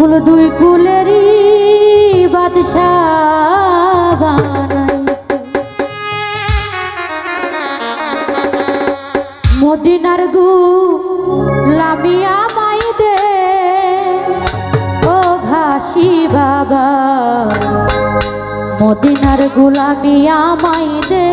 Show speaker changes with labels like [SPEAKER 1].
[SPEAKER 1] কুল দুই কুলেরই বাদশাহ বানাইছে। মদিনার গু লামিয়া মাই দে ও ঘাসি বাবা। মদিনার গুলামিয়া মাই দে